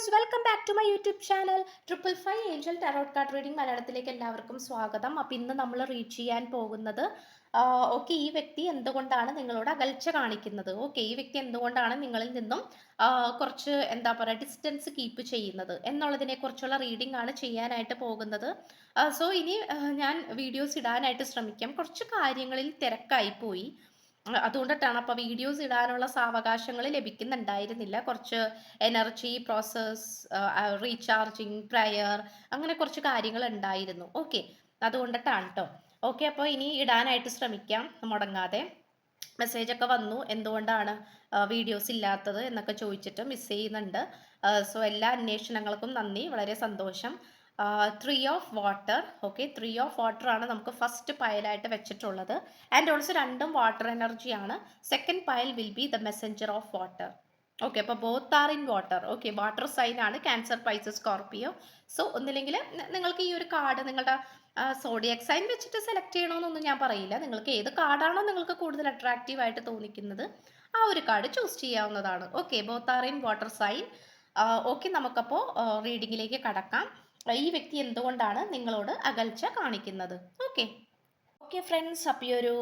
Guys welcome back to my YouTube channel triple five angel tarot card reading മലയാളത്തിലേക്ക് എല്ലാവർക്കും സ്വാഗതം. അപ്പം ഇന്ന് നമ്മൾ റീച്ച് ചെയ്യാൻ പോകുന്നത് ഓക്കെ ഈ വ്യക്തി എന്തുകൊണ്ടാണ് നിങ്ങളോട് അകൽച്ച കാണിക്കുന്നത്? ഓക്കെ ഈ വ്യക്തി എന്തുകൊണ്ടാണ് നിങ്ങളിൽ നിന്നും കുറച്ച് എന്താ പറയുക ഡിസ്റ്റൻസ് കീപ്പ് ചെയ്യുന്നത്? എന്നുള്ളതിനെ കുറിച്ചുള്ള റീഡിംഗ് ആണ് ചെയ്യാനായിട്ട് പോകുന്നത്. സോ ഇനി ഞാൻ വീഡിയോസ് ഇടാനായിട്ട് ശ്രമിക്കാം. കുറച്ച് കാര്യങ്ങളിൽ തിരക്കായി പോയി. അതുകൊണ്ടിട്ടാണ് അപ്പോൾ വീഡിയോസ് ഇടാനുള്ള സാവകാശങ്ങൾ ലഭിക്കുന്നുണ്ടായിരുന്നില്ല. കുറച്ച് എനർജി പ്രോസസ് റീചാർജിങ് പ്രയർ അങ്ങനെ കുറച്ച് കാര്യങ്ങൾ ഉണ്ടായിരുന്നു. ഓക്കെ. അതുകൊണ്ടിട്ടാണ് കേട്ടോ ഓക്കെ അപ്പോൾ ഇനി ഇടാനായിട്ട് ശ്രമിക്കാം. മുടങ്ങാതെ. മെസ്സേജ് ഒക്കെ വന്നു. എന്തുകൊണ്ടാണ് വീഡിയോസ് ഇല്ലാത്തത് എന്നൊക്കെ ചോദിച്ചിട്ട് മിസ് ചെയ്യുന്നുണ്ട്. സോ എല്ലാ അന്വേഷണങ്ങൾക്കും നന്ദി. വളരെ സന്തോഷം. Three of water okay three of water ആണ് നമുക്ക് ഫസ്റ്റ് പയലായിട്ട് വെച്ചിട്ടുള്ളത്. ആൻഡ് ഓൾസോ രണ്ടും വാട്ടർ എനർജിയാണ് second pile will be the messenger of water okay അപ്പോൾ both are in water okay water sign ആണ് ക്യാൻസർ പൈസ സ്കോർപ്പിയോ സോ ഒന്നില്ലെങ്കിൽ നിങ്ങൾക്ക് ഈ ഒരു കാർഡ് നിങ്ങളുടെ സോഡിയക് സൈൻ വെച്ചിട്ട് സെലക്ട് ചെയ്യണമെന്നൊന്നും ഞാൻ പറയില്ല. നിങ്ങൾക്ക് ഏത് കാർഡാണോ നിങ്ങൾക്ക് കൂടുതൽ അട്രാക്റ്റീവ് ആയിട്ട് തോന്നിക്കുന്നത് ആ ഒരു കാർഡ് ചൂസ് ചെയ്യാവുന്നതാണ്. Okay both are in water sign okay നമുക്കപ്പോൾ റീഡിങ്ങിലേക്ക് കടക്കാം. ഈ വ്യക്തി എന്തുകൊണ്ടാണ് നിങ്ങളോട് അകൽച്ച കാണിക്കുന്നത്? ഓക്കെ ഓക്കെ ഫ്രണ്ട്സ് അപ്പോൾ ഈ ഒരു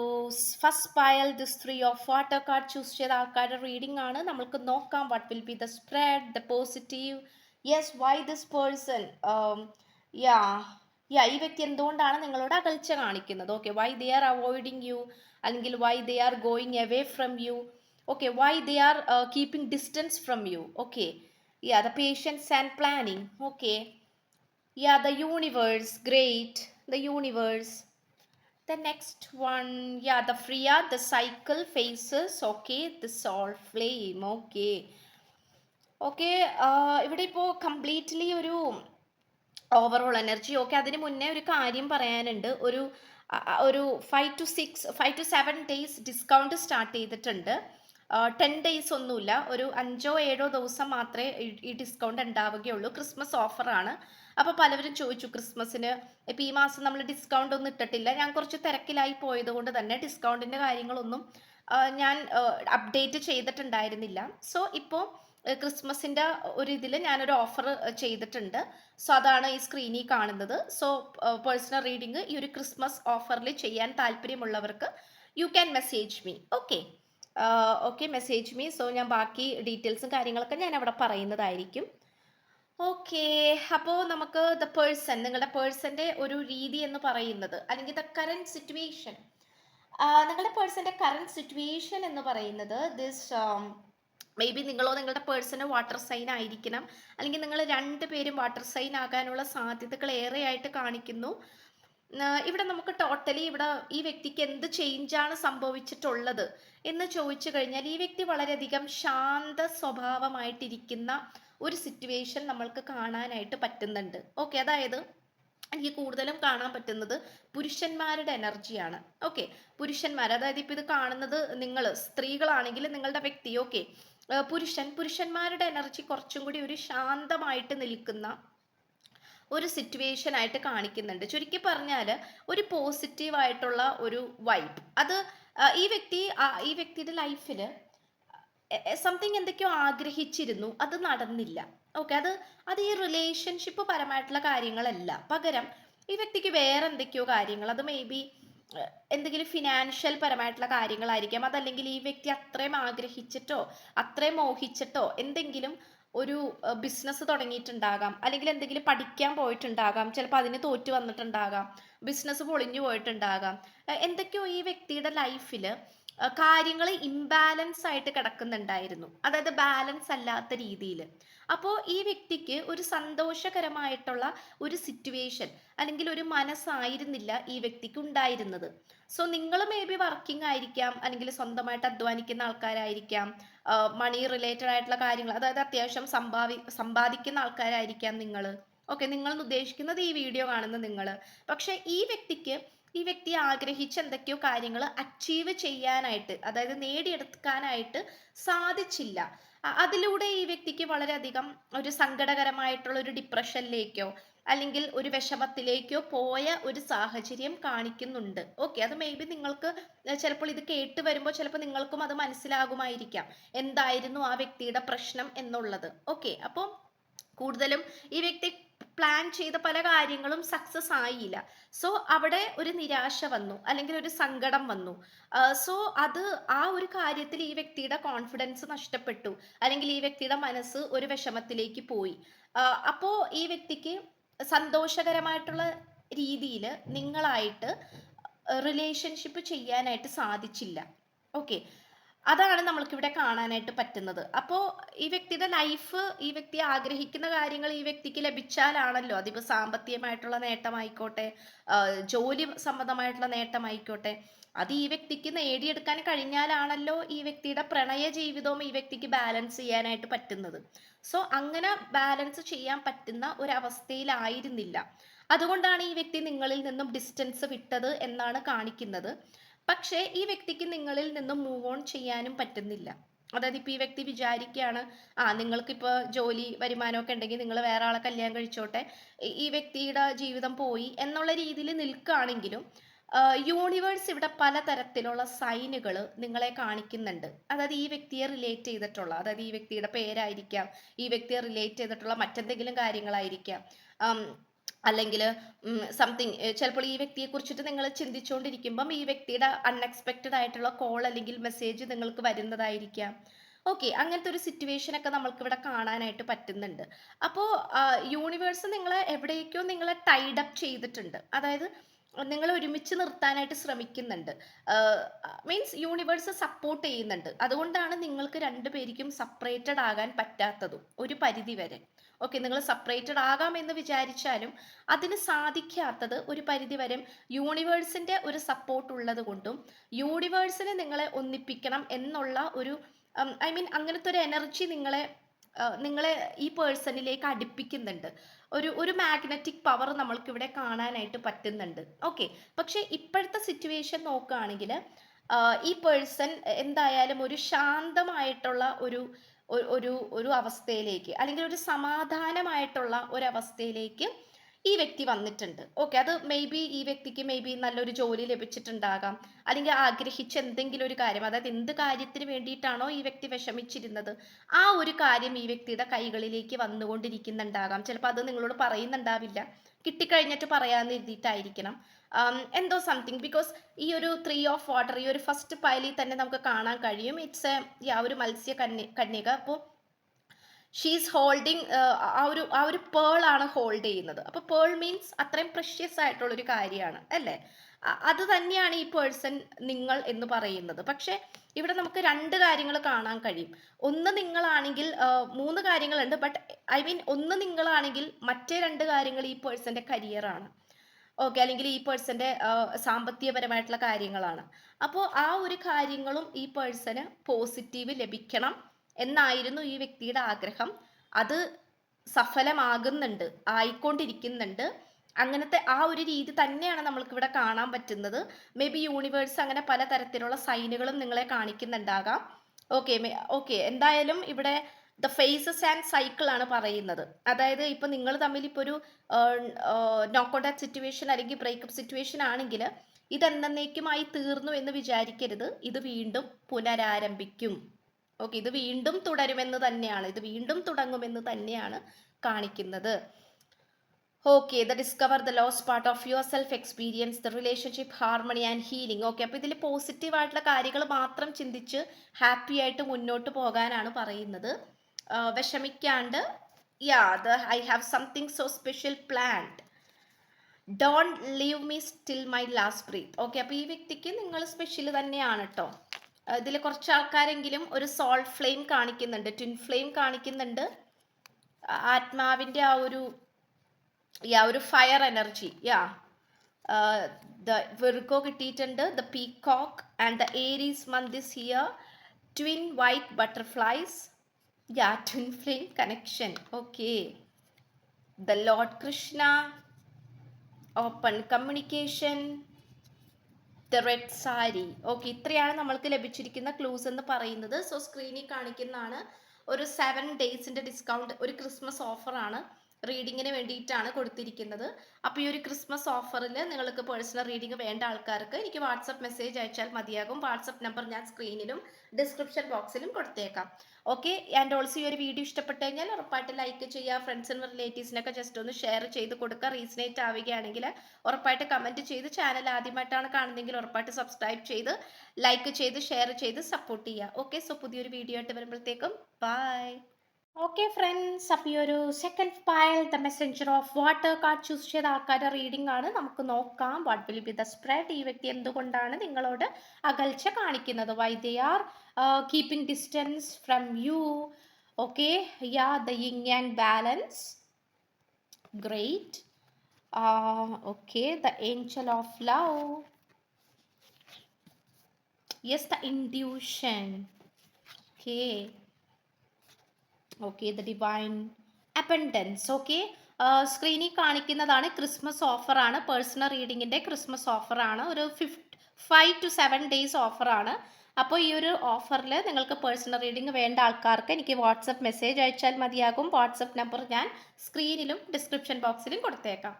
first pile this three of water card choose ചെയ്ത ആൾക്കാരുടെ റീഡിംഗ് ആണ്. നമുക്ക് നോക്കാം what will be the spread the positive yes why this person yeah yeah ഈ വ്യക്തി എന്തുകൊണ്ടാണ് നിങ്ങളോട് അകൽച്ച കാണിക്കുന്നത്? Okay why they are avoiding you അല്ലെങ്കിൽ why they are going away from you okay why they are keeping distance from you okay yeah the patience and planning okay yeah the universe great the universe The next one, yeah, the Freya, the cycle faces, okay, the soul flame, okay. Okay ഇവിടെ ഇപ്പോൾ completely ഒരു overall energy okay അതിന് മുന്നേ ഒരു കാര്യം പറയാനുണ്ട്. ഒരു ഒരു five two six five two seven days discount start ചെയ്തിട്ടുണ്ട്. ടെൻ ഡേയ്സ് ഒന്നുമില്ല. ഒരു അഞ്ചോ ഏഴോ ദിവസം മാത്രമേ ഈ ഡിസ്കൗണ്ട് ഉണ്ടാവുകയുള്ളൂ. ക്രിസ്മസ് ഓഫറാണ് അപ്പോൾ പലവരും ചോദിച്ചു ക്രിസ്മസിന് ഇപ്പോൾ ഈ മാസം നമ്മൾ ഡിസ്കൗണ്ട് ഒന്നും ഇട്ടിട്ടില്ല. ഞാൻ കുറച്ച് തിരക്കിലായി പോയത് കൊണ്ട് തന്നെ ഡിസ്കൗണ്ടിന്റെ കാര്യങ്ങളൊന്നും ഞാൻ അപ്ഡേറ്റ് ചെയ്തിട്ടുണ്ടായിരുന്നില്ല. സോ ഇപ്പോൾ ക്രിസ്മസിന്റെ ഒരു ഇതിൽ ഞാനൊരു ഓഫർ ചെയ്തിട്ടുണ്ട്. സോ അതാണ് ഈ സ്ക്രീനിൽ കാണുന്നത്. സോ പേഴ്സണൽ റീഡിങ് ഈ ഒരു ക്രിസ്മസ് ഓഫറിൽ ചെയ്യാൻ താല്പര്യമുള്ളവർക്ക് you can message me okay okay message me so ഞാൻ ബാക്കി ഡീറ്റെയിൽസും കാര്യങ്ങളൊക്കെ ഞാൻ അവിടെ പറയുന്നതായിരിക്കും. ഓക്കെ. അപ്പോൾ നമുക്ക് ദ പേഴ്സൺ നിങ്ങളുടെ പേഴ്സന്റെ ഒരു രീതി എന്ന് പറയുന്നത് അല്ലെങ്കിൽ ദ കറന്റ് സിറ്റുവേഷൻ നിങ്ങളുടെ പേഴ്സന്റെ കറന്റ് സിറ്റുവേഷൻ എന്ന് പറയുന്നത് ദിസ് മേ ബി നിങ്ങളോ നിങ്ങളുടെ പേഴ്സണ് വാട്ടർ സൈൻ ആയിരിക്കണം. അല്ലെങ്കിൽ നിങ്ങൾ രണ്ട് പേരും വാട്ടർ സൈൻ ആകാനുള്ള സാധ്യതകൾ ഏറെയായിട്ട് കാണിക്കുന്നു. ഇവിടെ നമുക്ക് ടോട്ടലി ഇവിടെ ഈ വ്യക്തിക്ക് എന്ത് ചേഞ്ചാണ് സംഭവിച്ചിട്ടുള്ളത് എന്ന് ചോദിച്ചു കഴിഞ്ഞാൽ ഈ വ്യക്തി വളരെയധികം ശാന്ത സ്വഭാവമായിട്ടിരിക്കുന്ന ഒരു സിറ്റുവേഷൻ നമ്മൾക്ക് കാണാനായിട്ട് പറ്റുന്നുണ്ട്. ഓക്കെ അതായത് എനിക്ക് കൂടുതലും കാണാൻ പറ്റുന്നത് പുരുഷന്മാരുടെ എനർജിയാണ് ഓക്കെ പുരുഷന്മാർ അതായത് ഇപ്പം ഇത് കാണുന്നത് നിങ്ങൾ സ്ത്രീകളാണെങ്കിൽ നിങ്ങളുടെ വ്യക്തി ഓക്കെ പുരുഷൻ പുരുഷന്മാരുടെ എനർജി കുറച്ചും കൂടി ഒരു ശാന്തമായിട്ട് നിൽക്കുന്ന ഒരു സിറ്റുവേഷൻ ആയിട്ട് കാണിക്കുന്നുണ്ട്. ചുരുക്കി പറഞ്ഞാൽ ഒരു പോസിറ്റീവ് ആയിട്ടുള്ള ഒരു വൈബ് അത് ഈ വ്യക്തി ഈ വ്യക്തിയുടെ ലൈഫിൽ സംതിങ് എന്തൊക്കെയോ ആഗ്രഹിച്ചിരുന്നു. അത് നടന്നില്ല. ഓക്കെ അത് അത് ഈ റിലേഷൻഷിപ്പ് പരമായിട്ടുള്ള കാര്യങ്ങളല്ല. പകരം ഈ വ്യക്തിക്ക് വേറെ എന്തൊക്കെയോ കാര്യങ്ങൾ അത് മേ ബി എന്തെങ്കിലും ഫിനാൻഷ്യൽ പരമായിട്ടുള്ള കാര്യങ്ങളായിരിക്കാം. അതല്ലെങ്കിൽ ഈ വ്യക്തി അത്രയും ആഗ്രഹിച്ചിട്ടോ അത്രയും മോഹിച്ചിട്ടോ എന്തെങ്കിലും ഒരു ബിസിനസ് തുടങ്ങിയിട്ടുണ്ടാകാം. അല്ലെങ്കിൽ എന്തെങ്കിലും പഠിക്കാൻ പോയിട്ടുണ്ടാകാം. ചിലപ്പോൾ അതിന് തോറ്റു വന്നിട്ടുണ്ടാകാം. ബിസിനസ് പൊളിഞ്ഞു പോയിട്ടുണ്ടാകാം. എന്തൊക്കെയോ ഈ വ്യക്തിയുടെ ലൈഫിൽ കാര്യങ്ങൾ ഇംബാലൻസ് ആയിട്ട് കിടക്കുന്നുണ്ടായിരുന്നു. അതായത് ബാലൻസ് അല്ലാത്ത രീതിയിൽ അപ്പോൾ ഈ വ്യക്തിക്ക് ഒരു സന്തോഷകരമായിട്ടുള്ള ഒരു സിറ്റുവേഷൻ അല്ലെങ്കിൽ ഒരു മനസ്സായിരുന്നില്ല ഈ വ്യക്തിക്ക് ഉണ്ടായിരുന്നത്. സോ നിങ്ങൾ മേ ബി വർക്കിംഗ് ആയിരിക്കാം അല്ലെങ്കിൽ സ്വന്തമായിട്ട് അധ്വാനിക്കുന്ന ആൾക്കാരായിരിക്കാം മണി റിലേറ്റഡ് ആയിട്ടുള്ള കാര്യങ്ങൾ അതായത് അത്യാവശ്യം സമ്പാദി സമ്പാദിക്കുന്ന ആൾക്കാരായിരിക്കാം നിങ്ങൾ ഓക്കെ നിങ്ങൾ ഉദ്ദേശിക്കുന്നത് ഈ വീഡിയോ കാണുന്ന നിങ്ങൾ പക്ഷേ ഈ വ്യക്തിക്ക് ഈ വ്യക്തി ആഗ്രഹിച്ച എന്തൊക്കെയോ കാര്യങ്ങൾ അച്ചീവ് ചെയ്യാനായിട്ട് അതായത് നേടിയെടുക്കാനായിട്ട് സാധിച്ചില്ല. അതിലൂടെ ഈ വ്യക്തിക്ക് വളരെയധികം ഒരു സങ്കടകരമായിട്ടുള്ള ഒരു ഡിപ്രഷനിലേക്കോ അല്ലെങ്കിൽ ഒരു വിഷമത്തിലേക്കോ പോയ ഒരു സാഹചര്യം കാണിക്കുന്നുണ്ട്. ഓക്കെ അത് മേ ബി നിങ്ങൾക്ക് ചിലപ്പോൾ ഇത് കേട്ട് വരുമ്പോൾ ചിലപ്പോൾ നിങ്ങൾക്കും അത് മനസ്സിലാകുമായിരിക്കാം. എന്തായിരുന്നു ആ വ്യക്തിയുടെ പ്രശ്നം എന്നുള്ളത്. ഓക്കെ അപ്പോൾ കൂടുതലും ഈ വ്യക്തി പ്ലാൻ ചെയ്ത പല കാര്യങ്ങളും സക്സസ് ആയില്ല. സോ അവിടെ ഒരു നിരാശ വന്നു. അല്ലെങ്കിൽ ഒരു സങ്കടം വന്നു. സോ അത് ആ ഒരു കാര്യത്തിൽ ഈ വ്യക്തിയുടെ കോൺഫിഡൻസ് നഷ്ടപ്പെട്ടു. അല്ലെങ്കിൽ ഈ വ്യക്തിയുടെ മനസ്സ് ഒരു വിഷമത്തിലേക്ക് പോയി. അപ്പോൾ ഈ വ്യക്തിക്ക് സന്തോഷകരമായിട്ടുള്ള രീതിയിൽ നിങ്ങളായിട്ട് റിലേഷൻഷിപ്പ് ചെയ്യാനായിട്ട് സാധിച്ചില്ല. ഓക്കെ അതാണ് നമ്മൾക്കിവിടെ കാണാനായിട്ട് പറ്റുന്നത്. അപ്പോൾ ഈ വ്യക്തിയുടെ ലൈഫ് ഈ വ്യക്തി ആഗ്രഹിക്കുന്ന കാര്യങ്ങൾ ഈ വ്യക്തിക്ക് ലഭിച്ചാലാണല്ലോ. അതിപ്പോൾ സാമ്പത്തികമായിട്ടുള്ള നേട്ടമായിക്കോട്ടെ ജോലി സംബന്ധമായിട്ടുള്ള നേട്ടമായിക്കോട്ടെ. അത് ഈ വ്യക്തിക്ക് നേടിയെടുക്കാൻ കഴിഞ്ഞാലാണല്ലോ ഈ വ്യക്തിയുടെ പ്രണയ ജീവിതവും ഈ വ്യക്തിക്ക് ബാലൻസ് ചെയ്യാനായിട്ട് പറ്റുന്നത്. സോ അങ്ങനെ ബാലൻസ് ചെയ്യാൻ പറ്റുന്ന ഒരവസ്ഥയിലായിരുന്നില്ല. അതുകൊണ്ടാണ് ഈ വ്യക്തി നിങ്ങളിൽ നിന്നും ഡിസ്റ്റൻസ് വിട്ടത് എന്നാണ് കാണിക്കുന്നത്. പക്ഷേ ഈ വ്യക്തിക്ക് നിങ്ങളിൽ നിന്നും മൂവ് ഓൺ ചെയ്യാനും പറ്റുന്നില്ല. അതായത് ഇപ്പോൾ ഈ വ്യക്തി വിചാരിക്കുകയാണ് ആ നിങ്ങൾക്കിപ്പോൾ ജോലി വരുമാനമൊക്കെ ഉണ്ടെങ്കിൽ നിങ്ങൾ വേറെ ആളെ കല്യാണം കഴിച്ചോട്ടെ ഈ വ്യക്തിയുടെ ജീവിതം പോയി എന്നുള്ള രീതിയിൽ നിൽക്കുകയാണെങ്കിലും യൂണിവേഴ്സ് ഇവിടെ പലതരത്തിലുള്ള സൈനുകൾ നിങ്ങളെ കാണിക്കുന്നുണ്ട്. അതായത് ഈ വ്യക്തിയെ റിലേറ്റ് ചെയ്തിട്ടുള്ള അതായത് ഈ വ്യക്തിയുടെ പേരായിരിക്കാം ഈ വ്യക്തിയെ റിലേറ്റ് ചെയ്തിട്ടുള്ള മറ്റെന്തെങ്കിലും കാര്യങ്ങളായിരിക്കാം. അല്ലെങ്കിൽ സംതിങ് ചിലപ്പോൾ ഈ വ്യക്തിയെ കുറിച്ചിട്ട് നിങ്ങൾ ചിന്തിച്ചുകൊണ്ടിരിക്കുമ്പം ഈ വ്യക്തിയുടെ അൺഎക്സ്പെക്റ്റഡ് ആയിട്ടുള്ള കോൾ അല്ലെങ്കിൽ മെസ്സേജ് നിങ്ങൾക്ക് വരുന്നതായിരിക്കാം. ഓക്കെ അങ്ങനത്തെ ഒരു സിറ്റുവേഷൻ ഒക്കെ നമ്മൾക്ക് ഇവിടെ കാണാനായിട്ട് പറ്റുന്നുണ്ട്. അപ്പോൾ യൂണിവേഴ്സ് നിങ്ങളെ എവിടേക്കോ നിങ്ങളെ ടൈഡപ്പ് ചെയ്തിട്ടുണ്ട്. അതായത് നിങ്ങൾ ഒരുമിച്ച് നിർത്താനായിട്ട് ശ്രമിക്കുന്നുണ്ട്. മീൻസ് യൂണിവേഴ്സ് സപ്പോർട്ട് ചെയ്യുന്നുണ്ട്. അതുകൊണ്ടാണ് നിങ്ങൾക്ക് രണ്ടുപേർക്കും സെപ്പറേറ്റഡ് ആകാൻ പറ്റാത്തതും ഒരു പരിധി വരെ. ഓക്കെ നിങ്ങൾ സെപ്പറേറ്റഡ് ആകാമെന്ന് വിചാരിച്ചാലും അതിന് സാധിക്കാത്തത് ഒരു പരിധി വരെ യൂണിവേഴ്സിന്റെ ഒരു സപ്പോർട്ട് ഉള്ളത് കൊണ്ടും യൂണിവേഴ്സിനെ നിങ്ങളെ ഒന്നിപ്പിക്കണം എന്നുള്ള ഒരു ഐ മീൻ അങ്ങനത്തെ ഒരു എനർജി നിങ്ങളെ നിങ്ങളെ ഈ പേഴ്സണിലേക്ക് അടുപ്പിക്കുന്നുണ്ട്. ഒരു ഒരു മാഗ്നറ്റിക് പവർ നമ്മൾക്ക് ഇവിടെ കാണാനായിട്ട് പറ്റുന്നുണ്ട്. ഓക്കെ പക്ഷേ ഇപ്പോഴത്തെ സിറ്റുവേഷൻ നോക്കുകയാണെങ്കിൽ ഈ പേഴ്സൺ എന്തായാലും ഒരു ശാന്തമായിട്ടുള്ള ഒരു ഒരു ഒരു അവസ്ഥയിലേക്ക് അല്ലെങ്കിൽ ഒരു സമാധാനമായിട്ടുള്ള ഒരവസ്ഥയിലേക്ക് ഈ വ്യക്തി വന്നിട്ടുണ്ട്. ഓക്കെ അത് മേ ബി ഈ വ്യക്തിക്ക് മേ ബി നല്ലൊരു ജോലി ലഭിച്ചിട്ടുണ്ടാകാം. അല്ലെങ്കിൽ ആഗ്രഹിച്ച എന്തെങ്കിലും ഒരു കാര്യം അതായത് എന്ത് കാര്യത്തിന് വേണ്ടിയിട്ടാണോ ഈ വ്യക്തി വിഷമിച്ചിരുന്നത് ആ ഒരു കാര്യം ഈ വ്യക്തിയുടെ കൈകളിലേക്ക് വന്നുകൊണ്ടിരിക്കുന്നുണ്ടാകാം. ചിലപ്പോൾ അത് നിങ്ങളോട് പറയുന്നുണ്ടാവില്ല. കിട്ടിക്കഴിഞ്ഞിട്ട് പറയാമെന്ന് എഴുതിയിട്ടായിരിക്കണം. എന്തോ സംതിങ് ബിക്കോസ് ഈ ഒരു ത്രീ ഓഫ് വാട്ടർ ഈ ഒരു ഫസ്റ്റ് പൈലിൽ തന്നെ നമുക്ക് കാണാൻ കഴിയും. ഇറ്റ്സ് എ യാ ഒരു മത്സ്യ കന്യ കന്യക. അപ്പോൾ ഷീസ് ഹോൾഡിങ് ആ ഒരു ആ ഒരു പേൾ ആണ് ഹോൾഡ് ചെയ്യുന്നത്. അപ്പോൾ പേൾ മീൻസ് അത്രയും പ്രഷ്യസ് ആയിട്ടുള്ളൊരു കാര്യമാണ് അല്ലേ? അത് തന്നെയാണ് ഈ പേഴ്സൺ നിങ്ങൾ എന്ന് പറയുന്നത്. പക്ഷേ ഇവിടെ നമുക്ക് രണ്ട് കാര്യങ്ങൾ കാണാൻ കഴിയും. ഒന്ന് നിങ്ങളാണെങ്കിൽ മൂന്ന് കാര്യങ്ങളുണ്ട് ബട്ട് ഐ മീൻ ഒന്ന് നിങ്ങളാണെങ്കിൽ മറ്റേ രണ്ട് കാര്യങ്ങൾ ഈ പേഴ്സന്റെ കരിയറാണ് ഓക്കെ അല്ലെങ്കിൽ ഈ പേഴ്സന്റെ സാമ്പത്തികപരമായിട്ടുള്ള കാര്യങ്ങളാണ്. അപ്പോൾ ആ ഒരു കാര്യങ്ങളും ഈ പേഴ്സന് പോസിറ്റീവ് ലഭിക്കണം. എന്നായിരുന്നു ഈ വ്യക്തിയുടെ ആഗ്രഹം. അത് സഫലമാകുന്നുണ്ട് ആയിക്കൊണ്ടിരിക്കുന്നുണ്ട്. അങ്ങനത്തെ ആ ഒരു രീതി തന്നെയാണ് നമ്മൾക്ക് ഇവിടെ കാണാൻ പറ്റുന്നത്. മേ ബി യൂണിവേഴ്സ് അങ്ങനെ പലതരത്തിലുള്ള സൈനുകളും നിങ്ങളെ കാണിക്കുന്നുണ്ടാകാം. ഓക്കെ ഓക്കെ എന്തായാലും ഇവിടെ ദ ഫേസസ് ആൻഡ് സൈക്കിൾ ആണ് പറയുന്നത്. അതായത് ഇപ്പോൾ നിങ്ങൾ തമ്മിൽ ഇപ്പോൾ ഒരു നോക്ക് സിറ്റുവേഷൻ അല്ലെങ്കിൽ ബ്രേക്കപ്പ് സിറ്റുവേഷൻ ആണെങ്കിൽ ഇതെന്നേക്കുമായി തീർന്നു എന്ന് വിചാരിക്കരുത്. ഇത് വീണ്ടും പുനരാരംഭിക്കും. ഓക്കെ ഇത് വീണ്ടും തുടരുമെന്ന് തന്നെയാണ്. ഇത് വീണ്ടും തുടങ്ങുമെന്ന് തന്നെയാണ് കാണിക്കുന്നത്. Okay the discover the lost part of yourself experience the relationship harmony and healing okay അപ്പോൾ ഇതിൽ പോസിറ്റീവായിട്ടുള്ള കാര്യങ്ങൾ മാത്രം ചിന്തിച്ച് ഹാപ്പി ആയിട്ട് മുന്നോട്ട് പോകാനാണ് പറയുന്നത്. വിഷമിക്കാണ്ട് yeah the I have something so special planned don't leave me still my last breath okay അപ്പോൾ ഈ വ്യക്തിക്ക് നിങ്ങൾ സ്പെഷ്യൽ തന്നെയാണ് കേട്ടോ ഇതിൽ കുറച്ച് ആൾക്കാരെങ്കിലും ഒരു സോൾട്ട് ഫ്ലെയിം കാണിക്കുന്നുണ്ട്. ട്വിൻ ഫ്ലെയിം കാണിക്കുന്നുണ്ട്. ആത്മാവിന്റെ ആ ഒരു യാ ഒരു ഫയർ എനർജി യാ ദ വെറുക്കോ കിട്ടിയിട്ടുണ്ട്. The peacock and the Aries month is here twin white butterflies yeah twin flame connection okay the Lord Krishna open communication the red sari okay ഇത്രയാണ് നമ്മൾക്ക് ലഭിച്ചിരിക്കുന്ന ക്ലൂസ് എന്ന് പറയുന്നത്. So സ്ക്രീനിൽ കാണിക്കുന്നതാണ്. ഒരു സെവൻ ഡേയ്സിന്റെ ഡിസ്കൗണ്ട് ഒരു ക്രിസ്മസ് ഓഫറാണ് റീഡിങ്ങിന് വേണ്ടിയിട്ടാണ് കൊടുത്തിരിക്കുന്നത്. അപ്പോൾ ഈ ഒരു ക്രിസ്മസ് ഓഫറിൽ നിങ്ങൾക്ക് പേഴ്സണൽ റീഡിംഗ് വേണ്ട ആൾക്കാർക്ക് എനിക്ക് വാട്സപ്പ് മെസ്സേജ് അയച്ചാൽ മതിയാകും. വാട്സപ്പ് നമ്പർ ഞാൻ സ്ക്രീനിലും ഡിസ്ക്രിപ്ഷൻ ബോക്സിലും കൊടുത്തേക്കാം. ഓക്കെ ആൻഡ് ഓൾസോ ഈ ഒരു വീഡിയോ ഇഷ്ടപ്പെട്ടു കഴിഞ്ഞാൽ ഉറപ്പായിട്ട് ലൈക്ക് ചെയ്യുക. ഫ്രണ്ട്സിനും റിലേറ്റീവ്സിനൊക്കെ ജസ്റ്റ് ഒന്ന് ഷെയർ ചെയ്ത് കൊടുക്കുക. റീസണേറ്റ് ആവുകയാണെങ്കിൽ ഉറപ്പായിട്ട് കമന്റ് ചെയ്ത് ചാനൽ ആദ്യമായിട്ടാണ് കാണുന്നതെങ്കിൽ ഉറപ്പായിട്ട് സബ്സ്ക്രൈബ് ചെയ്ത് ലൈക്ക് ചെയ്ത് ഷെയർ ചെയ്ത് സപ്പോർട്ട് ചെയ്യുക. ഓക്കെ സോ പുതിയൊരു വീഡിയോ ആയിട്ട് വരുമ്പോഴത്തേക്കും ബൈ ഓക്കെ ഫ്രണ്ട്സ് അപ്പോൾ ഈ ഒരു second pile the messenger of water card choose ചെയ്ത ആൾക്കാരുടെ റീഡിംഗ് ആണ്. നമുക്ക് നോക്കാം. What will be the spread ഈ വ്യക്തി എന്തുകൊണ്ടാണ് നിങ്ങളോട് അകൽച്ച കാണിക്കുന്നത്? Why they are keeping distance from you okay yeah the yin and balance great okay the angel of love yes the intuition okay okay the divine abundance okay സ്ക്രീനിൽ കാണിക്കുന്നതാണ് Christmas ഓഫറാണ് personal റീഡിങ്ങിന്റെ ക്രിസ്മസ് ഓഫറാണ് ഒരു fifth five two seven days ഓഫറാണ് അപ്പോൾ ഈ ഒരു ഓഫറിൽ നിങ്ങൾക്ക് പേഴ്സണൽ റീഡിംഗ് വേണ്ട ആൾക്കാർക്ക് എനിക്ക് വാട്സപ്പ് മെസ്സേജ് അയച്ചാൽ മതിയാകും. വാട്സപ്പ് നമ്പർ ഞാൻ സ്ക്രീനിലും ഡിസ്ക്രിപ്ഷൻ ബോക്സിലും കൊടുത്തേക്കാം.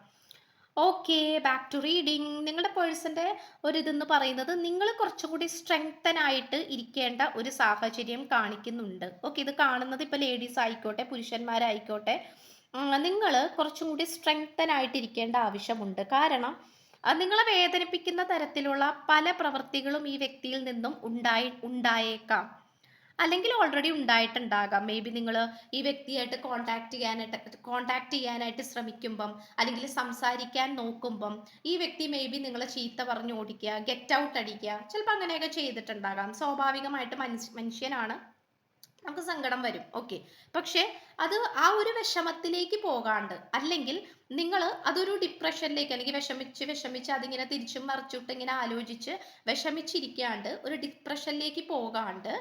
ഓക്കെ ബാക്ക് ടു റീഡിങ് നിങ്ങളുടെ പേഴ്സന്റെ ഒരു ഇതെന്ന് പറയുന്നത് നിങ്ങൾ കുറച്ചുകൂടി സ്ട്രെങ്തൻ ആയിട്ട് ഇരിക്കേണ്ട ഒരു സാഹചര്യം കാണിക്കുന്നുണ്ട്. ഓക്കെ ഇത് കാണുന്നത് ഇപ്പോൾ ലേഡീസ് ആയിക്കോട്ടെ പുരുഷന്മാരായിക്കോട്ടെ. നിങ്ങൾ കുറച്ചും കൂടി സ്ട്രെങ്തൻ ആയിട്ട് ഇരിക്കേണ്ട ആവശ്യമുണ്ട്. കാരണം നിങ്ങളെ വേദനിപ്പിക്കുന്ന തരത്തിലുള്ള പല പ്രവൃത്തികളും ഈ വ്യക്തിയിൽ നിന്നും ഉണ്ടായി ഉണ്ടായേക്കാം. അല്ലെങ്കിൽ ഓൾറെഡി ഉണ്ടായിട്ടുണ്ടാകാം. മേ ബി നിങ്ങൾ ഈ വ്യക്തിയായിട്ട് കോണ്ടാക്ട് ചെയ്യാനായിട്ട് കോണ്ടാക്ട് ചെയ്യാനായിട്ട് ശ്രമിക്കുമ്പം അല്ലെങ്കിൽ സംസാരിക്കാൻ നോക്കുമ്പം ഈ വ്യക്തി മേ ബി നിങ്ങളെ ചീത്ത പറഞ്ഞ് ഓടിക്കുക ഗെറ്റ് ഔട്ട് അടിക്കുക ചിലപ്പോൾ അങ്ങനെയൊക്കെ ചെയ്തിട്ടുണ്ടാകാം. സ്വാഭാവികമായിട്ട് മനുഷ്യ മനുഷ്യനാണ് നമുക്ക് സങ്കടം വരും. ഓക്കെ പക്ഷേ അത് ആ ഒരു വിഷമത്തിലേക്ക് പോകാണ്ട് അല്ലെങ്കിൽ നിങ്ങൾ അതൊരു ഡിപ്രഷനിലേക്ക് അല്ലെങ്കിൽ വിഷമിച്ച് വിഷമിച്ച് അതിങ്ങനെ തിരിച്ചും മറിച്ചിട്ട് ഇങ്ങനെ ആലോചിച്ച് വിഷമിച്ചിരിക്കാണ്ട് ഒരു ഡിപ്രഷനിലേക്ക് പോകാണ്ട്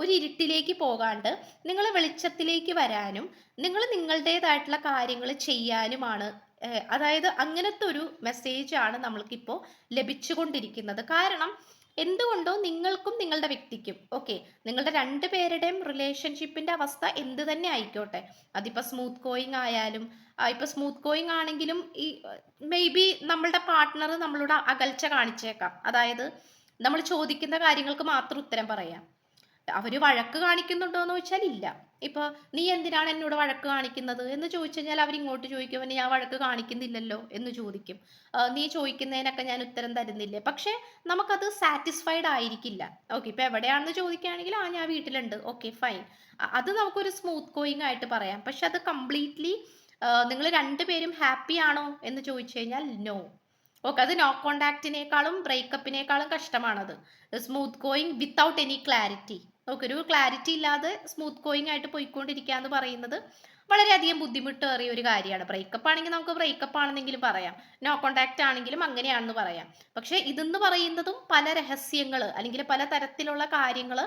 ഒരു ഇരുട്ടിലേക്ക് പോകാണ്ട് നിങ്ങൾ വെളിച്ചത്തിലേക്ക് വരാനും നിങ്ങൾ നിങ്ങളുടേതായിട്ടുള്ള കാര്യങ്ങൾ ചെയ്യാനുമാണ് അതായത് അങ്ങനത്തെ ഒരു മെസ്സേജാണ് നമ്മൾക്കിപ്പോൾ ലഭിച്ചുകൊണ്ടിരിക്കുന്നത്. കാരണം എന്തുകൊണ്ടോ നിങ്ങൾക്കും നിങ്ങളുടെ വ്യക്തിക്കും ഓക്കെ നിങ്ങളുടെ രണ്ട് പേരുടെയും റിലേഷൻഷിപ്പിന്റെ അവസ്ഥ എന്ത് തന്നെ ആയിക്കോട്ടെ. അതിപ്പോൾ സ്മൂത്ത് ഗോയിങ് ആയാലും ഇപ്പൊ സ്മൂത്ത് ഗോയിങ് ആണെങ്കിലും ഈ മേ ബി നമ്മളുടെ പാർട്ട്ണർ നമ്മളോട് അകൽച്ച കാണിച്ചേക്കാം. അതായത് നമ്മൾ ചോദിക്കുന്ന കാര്യങ്ങൾക്ക് മാത്രം ഉത്തരം പറയാം. അവർ വഴക്ക് കാണിക്കുന്നുണ്ടോ എന്ന് ചോദിച്ചാൽ ഇല്ല. ഇപ്പോൾ നീ എന്തിനാണ് എന്നോട് വഴക്ക് കാണിക്കുന്നത് എന്ന് ചോദിച്ചു കഴിഞ്ഞാൽ അവർ ഇങ്ങോട്ട് ചോദിക്കും ഞാൻ വഴക്ക് കാണിക്കുന്നില്ലല്ലോ എന്ന് ചോദിക്കും. നീ ചോദിക്കുന്നതിനൊക്കെ ഞാൻ ഉത്തരം തരുന്നില്ലേ? പക്ഷേ നമുക്കത് സാറ്റിസ്ഫൈഡ് ആയിരിക്കില്ല. ഓക്കെ ഇപ്പോൾ എവിടെയാണെന്ന് ചോദിക്കുകയാണെങ്കിൽ ആ ഞാൻ വീട്ടിലുണ്ട്. ഓക്കെ ഫൈൻ അത് നമുക്കൊരു സ്മൂത്ത് ഗോയിങ് ആയിട്ട് പറയാം. പക്ഷെ അത് കംപ്ലീറ്റ്ലി നിങ്ങൾ രണ്ടുപേരും ഹാപ്പി ആണോ എന്ന് ചോദിച്ചു കഴിഞ്ഞാൽ നോ ഓക്കെ അത് നോ കോണ്ടാക്റ്റിനേക്കാളും ബ്രേക്കപ്പിനേക്കാളും കഷ്ടമാണത്. Smooth going without any clarity നമുക്ക് ഒരു ക്ലാരിറ്റി ഇല്ലാതെ സ്മൂത്ത് ഗോയിങ് ആയിട്ട് പോയിക്കൊണ്ടിരിക്കുക എന്ന് പറയുന്നത് വളരെയധികം ബുദ്ധിമുട്ടേറിയ ഒരു കാര്യമാണ്. ബ്രേക്കപ്പ് ആണെങ്കിൽ നമുക്ക് ബ്രേക്കപ്പ് ആണെന്നെങ്കിലും പറയാം. നോ കോണ്ടാക്ട് ആണെങ്കിലും അങ്ങനെയാണെന്ന് പറയാം. പക്ഷേ ഇതെന്ന് പറയുന്നതും പല രഹസ്യങ്ങൾ അല്ലെങ്കിൽ പല തരത്തിലുള്ള കാര്യങ്ങൾ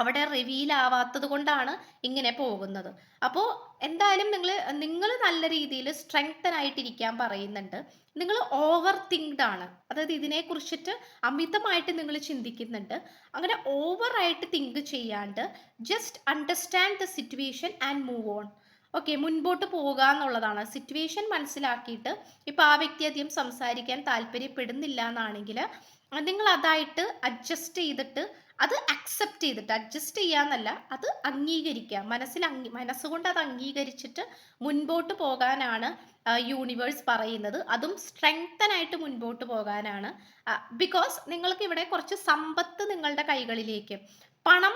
അവിടെ റിവീൽ ആവാത്തത് കൊണ്ടാണ് ഇങ്ങനെ പോകുന്നത്. അപ്പോൾ എന്തായാലും നിങ്ങൾ നിങ്ങൾ നല്ല രീതിയിൽ സ്ട്രെങ്തൻ ആയിട്ടിരിക്കാൻ പറയുന്നുണ്ട്. നിങ്ങൾ ഓവർ തിങ്ക്ഡ് ആണ്. അതായത് ഇതിനെക്കുറിച്ചിട്ട് അമിതമായിട്ട് നിങ്ങൾ ചിന്തിക്കുന്നുണ്ട്. അങ്ങനെ ഓവർ ഓവറായിട്ട് തിങ്ക് ചെയ്യാണ്ട് just understand the situation and move on okay മുൻപോട്ട് പോകുക എന്നുള്ളതാണ്. സിറ്റുവേഷൻ മനസ്സിലാക്കിയിട്ട് ഇപ്പോൾ ആ വ്യക്തി അധികം സംസാരിക്കാൻ താല്പര്യപ്പെടുന്നില്ല എന്നാണെങ്കിൽ നിങ്ങൾ അതായിട്ട് അഡ്ജസ്റ്റ് ചെയ്തിട്ട് അത് അക്സെപ്റ്റ് ചെയ്തിട്ട് അഡ്ജസ്റ്റ് ചെയ്യാന്നല്ല അത് അംഗീകരിക്കുക. മനസ്സിൽ അംഗീ മനസ്സുകൊണ്ട് അത് അംഗീകരിച്ചിട്ട് മുൻപോട്ട് പോകാനാണ് യൂണിവേഴ്സ് പറയുന്നത്. അതും സ്ട്രെങ്തനായിട്ട് മുൻപോട്ട് പോകാനാണ്. ബിക്കോസ് നിങ്ങൾക്ക് ഇവിടെ കുറച്ച് സമ്പത്ത് നിങ്ങളുടെ കൈകളിലേക്ക് പണം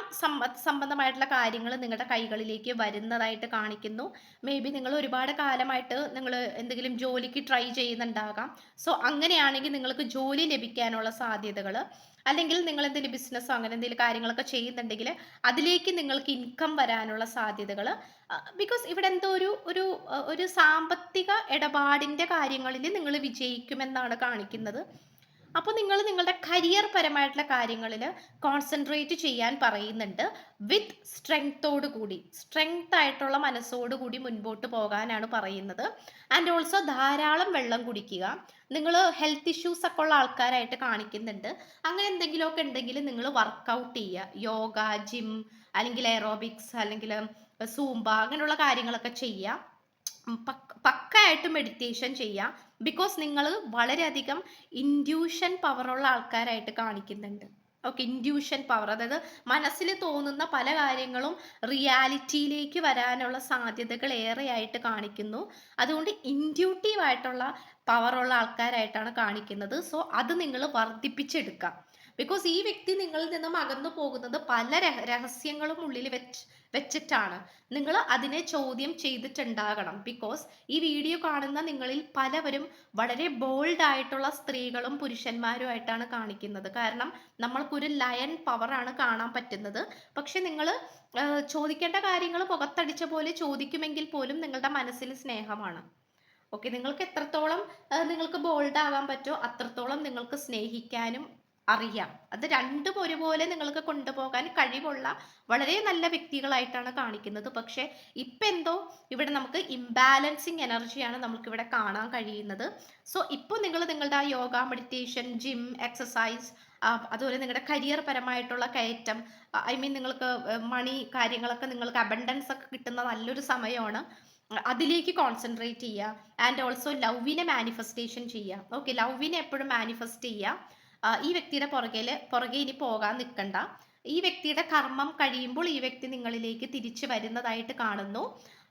സംബന്ധമായിട്ടുള്ള കാര്യങ്ങൾ നിങ്ങളുടെ കൈകളിലേക്ക് വരുന്നതായിട്ട് കാണിക്കുന്നു. മേ ബി നിങ്ങൾ ഒരുപാട് കാലമായിട്ട് നിങ്ങൾ എന്തെങ്കിലും ജോലിക്ക് ട്രൈ ചെയ്യുന്നുണ്ടാകാം. സോ അങ്ങനെയാണെങ്കിൽ നിങ്ങൾക്ക് ജോലി ലഭിക്കാനുള്ള സാധ്യതകൾ അല്ലെങ്കിൽ നിങ്ങൾ എന്തെങ്കിലും ബിസിനസ്സോ അങ്ങനെ എന്തെങ്കിലും കാര്യങ്ങളൊക്കെ ചെയ്യുന്നുണ്ടെങ്കിൽ അതിലേക്ക് നിങ്ങൾക്ക് ഇൻകം വരാനുള്ള സാധ്യതകൾ ബിക്കോസ് ഇവിടെ എന്തോ ഒരു ഒരു ഒരു സാമ്പത്തിക ഇടപാടിന്റെ കാര്യങ്ങളിൽ നിങ്ങൾ വിജയിക്കുമെന്നാണ് കാണിക്കുന്നത്. അപ്പോൾ നിങ്ങൾ നിങ്ങളുടെ കരിയർ പരമായിട്ടുള്ള കാര്യങ്ങളിൽ കോൺസെൻട്രേറ്റ് ചെയ്യാൻ പറയുന്നുണ്ട് വിത്ത് സ്ട്രെങ്തോട് കൂടി. സ്ട്രെങ്ത് ആയിട്ടുള്ള മനസ്സോട് കൂടി മുൻപോട്ട് പോകാനാണ് പറയുന്നത്. ആൻഡ് ഓൾസോ ധാരാളം വെള്ളം കുടിക്കുക. നിങ്ങൾ ഹെൽത്ത് ഇഷ്യൂസ് ഒക്കെ ഉള്ള ആൾക്കാരായിട്ട് കാണിക്കുന്നുണ്ട്. അങ്ങനെ എന്തെങ്കിലുമൊക്കെ ഉണ്ടെങ്കിൽ നിങ്ങൾ വർക്കൗട്ട് ചെയ്യുക. യോഗ ജിം അല്ലെങ്കിൽ എറോബിക്സ് അല്ലെങ്കിൽ സൂംബ അങ്ങനെയുള്ള കാര്യങ്ങളൊക്കെ ചെയ്യുക. പക്കായിട്ട് മെഡിറ്റേഷൻ ചെയ്യുക. ബിക്കോസ് നിങ്ങൾ വളരെയധികം ഇൻഡ്യൂഷൻ പവറുള്ള ആൾക്കാരായിട്ട് കാണിക്കുന്നുണ്ട്. ഓക്കെ ഇൻഡ്യൂഷൻ പവർ അതായത് മനസ്സിൽ തോന്നുന്ന പല കാര്യങ്ങളും റിയാലിറ്റിയിലേക്ക് വരാനുള്ള സാധ്യതകൾ ഏറെയായിട്ട് കാണിക്കുന്നു. അതുകൊണ്ട് ഇൻഡ്യൂട്ടീവ് ആയിട്ടുള്ള പവറുള്ള ആൾക്കാരായിട്ടാണ് കാണിക്കുന്നത്. സോ അത് നിങ്ങൾ വർദ്ധിപ്പിച്ചെടുക്കുക. ബിക്കോസ് ഈ വ്യക്തി നിങ്ങളിൽ നിന്നും അകന്നു പോകുന്നത് പല രഹസ്യങ്ങളും ഉള്ളിൽ വെച്ച് വെച്ചിട്ടാണ്. നിങ്ങൾ അതിനെ ചോദ്യം ചെയ്തിട്ടുണ്ടാകണം. ബിക്കോസ് ഈ വീഡിയോ കാണുന്ന നിങ്ങളിൽ പലവരും വളരെ ബോൾഡ് ആയിട്ടുള്ള സ്ത്രീകളും പുരുഷന്മാരും ആയിട്ടാണ് കാണിക്കുന്നത്. കാരണം നമ്മൾക്കൊരു ലയൺ പവറാണ് കാണാൻ പറ്റുന്നത്. പക്ഷെ നിങ്ങൾ ചോദിക്കേണ്ട കാര്യങ്ങൾ പുകത്തടിച്ച പോലെ ചോദിക്കുമെങ്കിൽ പോലും നിങ്ങളുടെ മനസ്സിൽ സ്നേഹമാണ്. ഓക്കെ നിങ്ങൾക്ക് എത്രത്തോളം നിങ്ങൾക്ക് ബോൾഡ് ആകാൻ പറ്റുമോ അത്രത്തോളം നിങ്ങൾക്ക് സ്നേഹിക്കാനും അറിയാം. അത് രണ്ടും ഒരുപോലെ നിങ്ങൾക്ക് കൊണ്ടുപോകാൻ കഴിവുള്ള വളരെ നല്ല വ്യക്തികളായിട്ടാണ് കാണിക്കുന്നത്. പക്ഷെ ഇപ്പം എന്തോ ഇവിടെ നമുക്ക് ഇംബാലൻസിങ് എനർജിയാണ് നമുക്ക് ഇവിടെ കാണാൻ കഴിയുന്നത്. സോ ഇപ്പോൾ നിങ്ങൾ നിങ്ങളുടെ യോഗ മെഡിറ്റേഷൻ ജിം എക്സസൈസ് അതുപോലെ നിങ്ങളുടെ കരിയർ പരമായിട്ടുള്ള കയറ്റം ഐ മീൻ നിങ്ങൾക്ക് മണി കാര്യങ്ങളൊക്കെ നിങ്ങൾക്ക് അബണ്ടൻസ് ഒക്കെ കിട്ടുന്ന നല്ലൊരു സമയമാണ്. അതിലേക്ക് കോൺസെൻട്രേറ്റ് ചെയ്യുക. ആൻഡ് ഓൾസോ ലവിനെ മാനിഫെസ്റ്റേഷൻ ചെയ്യുക. ഓക്കെ ലവിനെ എപ്പോഴും മാനിഫെസ്റ്റ് ചെയ്യുക. ഈ വ്യക്തിയുടെ പുറകെ പുറകെ ഇനി പോകാൻ നിൽക്കണ്ട ഈ വ്യക്തിയുടെ കർമ്മം കഴിയുമ്പോൾ ഈ വ്യക്തി നിങ്ങളിലേക്ക് തിരിച്ചു വരുന്നതായിട്ട് കാണുന്നു.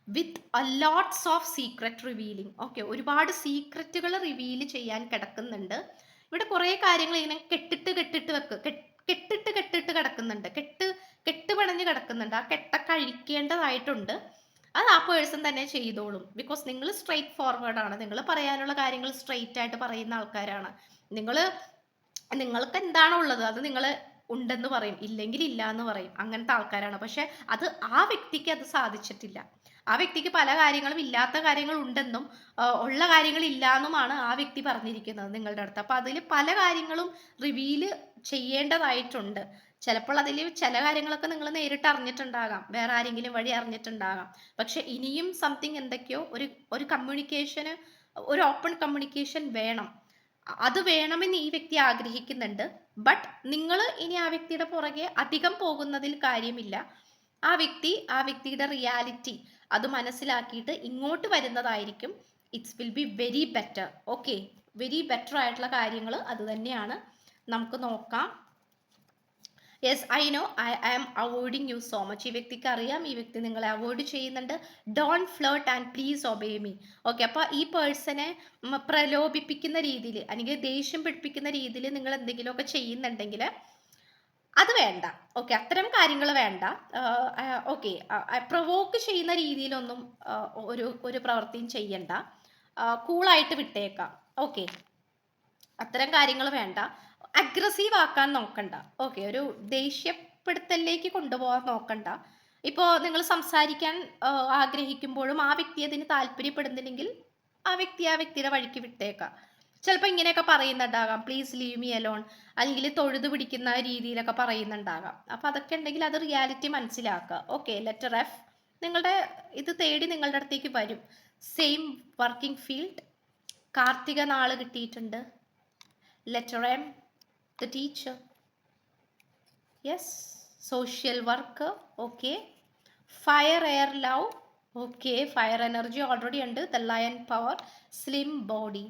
With a lots of secret revealing okay ഒരുപാട് സീക്രറ്റുകൾ റിവീൽ ചെയ്യാൻ കിടക്കുന്നുണ്ട്. ഇവിടെ കുറേ കാര്യങ്ങൾ ഇങ്ങനെ കെട്ടിട്ട് കെട്ടിട്ട് വെക്ക്. കെട്ടിട്ട് കെട്ടിട്ട് കിടക്കുന്നുണ്ട്. കെട്ട് കെട്ടുപണഞ്ഞ് കിടക്കുന്നുണ്ട്. ആ കെട്ടൊക്കെ അഴിക്കേണ്ടതായിട്ടുണ്ട് അത് ആ പേഴ്സൺ തന്നെ ചെയ്തോളും. ബിക്കോസ് നിങ്ങൾ സ്ട്രെയിറ്റ് ഫോർവേഡ് ആണ്. നിങ്ങൾ പറയാനുള്ള കാര്യങ്ങൾ സ്ട്രെയിറ്റ് ആയിട്ട് പറയുന്ന ആൾക്കാരാണ്. നിങ്ങൾ നിങ്ങൾക്ക് എന്താണോ ഉള്ളത് അത് നിങ്ങൾ ഉണ്ടെന്ന് പറയും ഇല്ലെങ്കിൽ ഇല്ല എന്ന് പറയും. അങ്ങനത്തെ ആൾക്കാരാണ്. പക്ഷെ അത് ആ വ്യക്തിക്ക് അത് സാധിച്ചിട്ടില്ല. ആ വ്യക്തിക്ക് പല കാര്യങ്ങളും ഇല്ലാത്ത കാര്യങ്ങൾ ഉണ്ടെന്നും ഉള്ള കാര്യങ്ങൾ ഇല്ല എന്നുമാണ് ആ വ്യക്തി പറഞ്ഞിരിക്കുന്നത് നിങ്ങളുടെ അടുത്ത്. അപ്പൊ അതിൽ പല കാര്യങ്ങളും റിവീൽ ചെയ്യേണ്ടതായിട്ടുണ്ട്. ചിലപ്പോൾ അതിൽ ചില കാര്യങ്ങളൊക്കെ നിങ്ങൾ നേരിട്ട് അറിഞ്ഞിട്ടുണ്ടാകാം. വേറെ ആരെങ്കിലും വഴി അറിഞ്ഞിട്ടുണ്ടാകാം. പക്ഷെ ഇനിയും സംതിങ് എന്തൊക്കെയോ ഒരു ഒരു കമ്മ്യൂണിക്കേഷന് ഒരു ഓപ്പൺ കമ്മ്യൂണിക്കേഷൻ വേണം. അത് വേണമെന്ന് ഈ വ്യക്തി ആഗ്രഹിക്കുന്നുണ്ട്. ബട്ട് നിങ്ങൾ ഇനി ആ വ്യക്തിയുടെ പുറകെ അധികം പോകുന്നതിൽ കാര്യമില്ല. ആ വ്യക്തി ആ വ്യക്തിയുടെ റിയാലിറ്റി അത് മനസ്സിലാക്കിയിട്ട് ഇങ്ങോട്ട് വരുന്നതായിരിക്കും. It's will be very better okay very better ആയിട്ടുള്ള കാര്യങ്ങൾ അത് തന്നെയാണ്. നമുക്ക് നോക്കാം. Yes I know I am avoiding you so much ഈ വ്യക്തിക്ക് അറിയാം ഈ വ്യക്തി നിങ്ങളെ അവോയ്ഡ് ചെയ്യുന്നുണ്ട്. Don't flirt and please obey me okay അപ്പോൾ ഈ പേഴ്സണെ പ്രലോഭിപ്പിക്കുന്ന രീതിയിൽ അല്ലെങ്കിൽ ദേഷ്യം പിടിപ്പിക്കുന്ന രീതിയിൽ നിങ്ങൾ എന്തെങ്കിലുമൊക്കെ ചെയ്യുന്നുണ്ടെങ്കിൽ അത് വേണ്ട. ഓക്കെ അത്തരം കാര്യങ്ങൾ വേണ്ട. ഓക്കെ പ്രൊവോക്ക് ചെയ്യുന്ന രീതിയിലൊന്നും ഒരു ഒരു പ്രവൃത്തിയും ചെയ്യണ്ട. കൂളായിട്ട് വിട്ടേക്കാം. ഓക്കെ അത്തരം കാര്യങ്ങൾ വേണ്ട. അഗ്രസീവ് ആക്കാൻ നോക്കണ്ട. ഓക്കെ ഒരു ദേഷ്യപ്പെടുത്തലിലേക്ക് കൊണ്ടുപോകാൻ നോക്കണ്ട. ഇപ്പോൾ നിങ്ങൾ സംസാരിക്കാൻ ആഗ്രഹിക്കുമ്പോഴും ആ വ്യക്തി അതിന് താല്പര്യപ്പെടുന്നില്ലെങ്കിൽ ആ വ്യക്തി ആ വ്യക്തിയുടെ വഴിക്ക് വിട്ടേക്കാം. ചിലപ്പോൾ ഇങ്ങനെയൊക്കെ പറയുന്നുണ്ടാകാം. പ്ലീസ് ലീവ് മീ അലോൺ അല്ലെങ്കിൽ തൊഴുതു പിടിക്കുന്ന രീതിയിലൊക്കെ പറയുന്നുണ്ടാകാം. അപ്പോൾ അതൊക്കെ ഉണ്ടെങ്കിൽ അത് റിയാലിറ്റി മനസ്സിലാക്കുക. ഓക്കെ ലെറ്റർ എഫ് നിങ്ങളുടെ ഇത് തേടി നിങ്ങളുടെ അടുത്തേക്ക് വരും. സെയിം വർക്കിംഗ് ഫീൽഡ് കാർത്തിക നാൾ കിട്ടിയിട്ടുണ്ട്. Letter M the teacher yes social worker okay fire air love okay fire energy already under the lion power slim body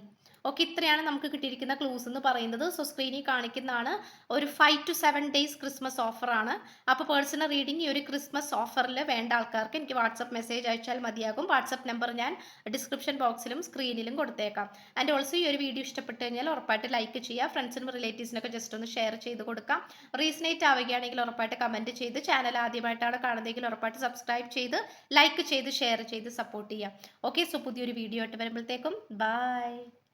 okay ഇത്രയാണ് നമുക്ക് കിട്ടിയിരിക്കുന്ന ക്ലൂസ് എന്ന് പറയുന്നത്. സോ സ്ക്രീനിൽ കാണിക്കുന്നതാണ്. ഒരു five two seven days Christmas ഓഫറാണ് അപ്പോൾ പേഴ്സണൽ റീഡിംഗ് ഈ ഒരു ക്രിസ്മസ് ഓഫറിൽ വേണ്ട ആൾക്കാർക്ക് എനിക്ക് വാട്സപ്പ് മെസ്സേജ് അയച്ചാൽ മതിയാകും. വാട്സപ്പ് നമ്പർ ഞാൻ ഡിസ്ക്രിപ്ഷൻ ബോക്സിലും സ്ക്രീനിലും കൊടുത്തേക്കാം. ആൻഡ് ഓൾസോ ഈ ഒരു വീഡിയോ ഇഷ്ടപ്പെട്ട് കഴിഞ്ഞാൽ ഉറപ്പായിട്ട് ലൈക്ക് ചെയ്യുക. ഫ്രണ്ട്സിനും റിലേറ്റീവ്സിനൊക്കെ ജസ്റ്റ് ഒന്ന് ഷെയർ ചെയ്ത് കൊടുക്കാം. റീസണേറ്റ് ആവുകയാണെങ്കിൽ ഉറപ്പായിട്ട് കമന്റ് ചെയ്ത് ചാനൽ ആദ്യമായിട്ടാണ് കാണുന്നതെങ്കിൽ ഉറപ്പായിട്ട് സബ്സ്ക്രൈബ് ചെയ്ത് ലൈക്ക് ചെയ്ത് ഷെയർ ചെയ്ത് സപ്പോർട്ട് ചെയ്യാം ഓക്കെ സോ പുതിയൊരു വീഡിയോ ആയിട്ട് വരുമ്പോഴത്തേക്കും. ബൈ